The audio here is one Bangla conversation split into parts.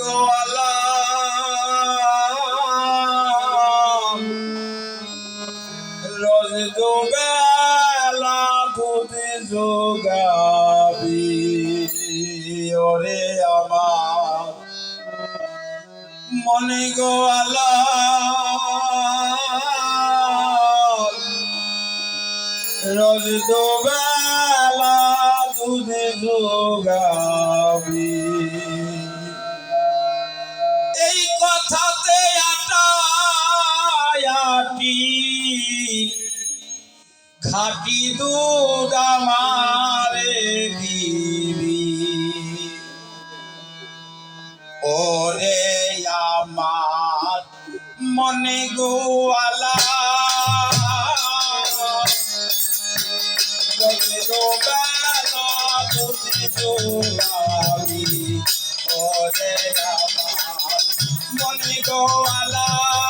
গোয়ালা রোজ দুবেলা বুদ্ধি যোগাবি ওরে আমার মনে গোয়ালা রোজ দুবেলা খাটি দুধ আমারে দিবি। ওরে আমার মনে গোয়ালা। ওরে আমার মনে গোয়ালা।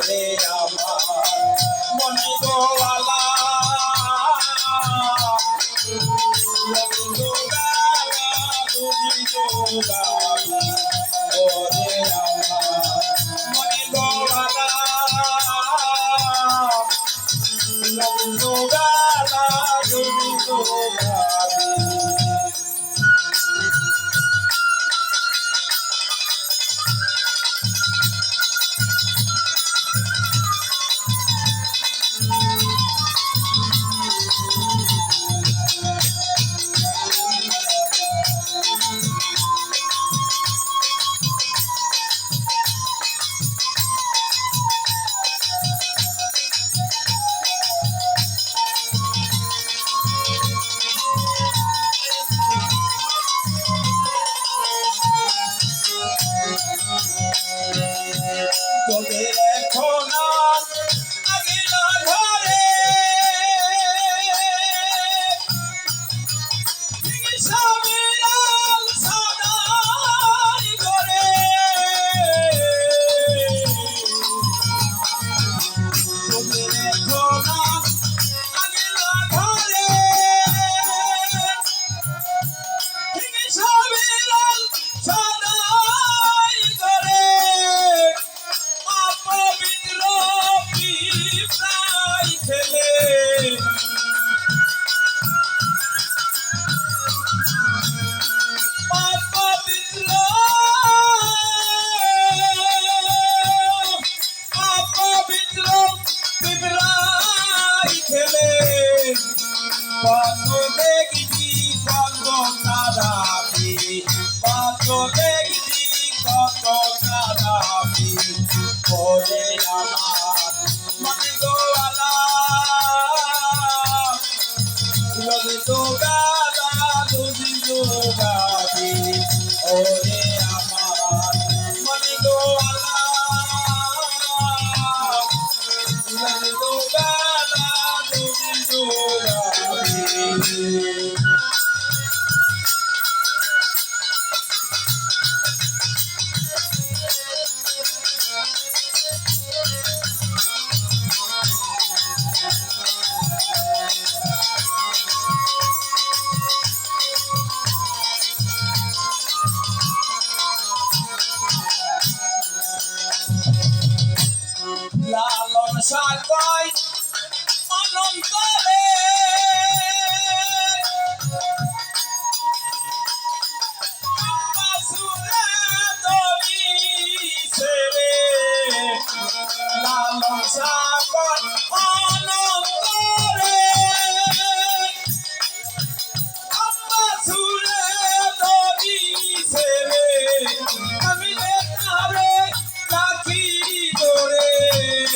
ওরে আমার মনে গোয়ালা ওরে ছেলে। কত দেখছি কত কাদাবি কত দেখছি কত কাদাবি ওরে আমার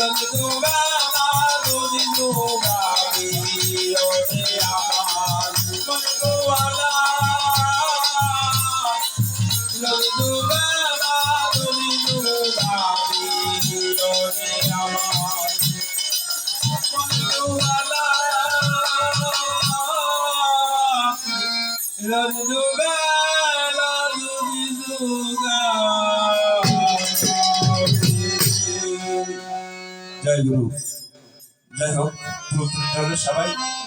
ললদুগা মারুনি দুগাবি ওরে আমার মনে গো আল্লাহ ললদুগা মারুনি দুগাবি ওরে আমার জয় গুরু। যাই হোক সবাই।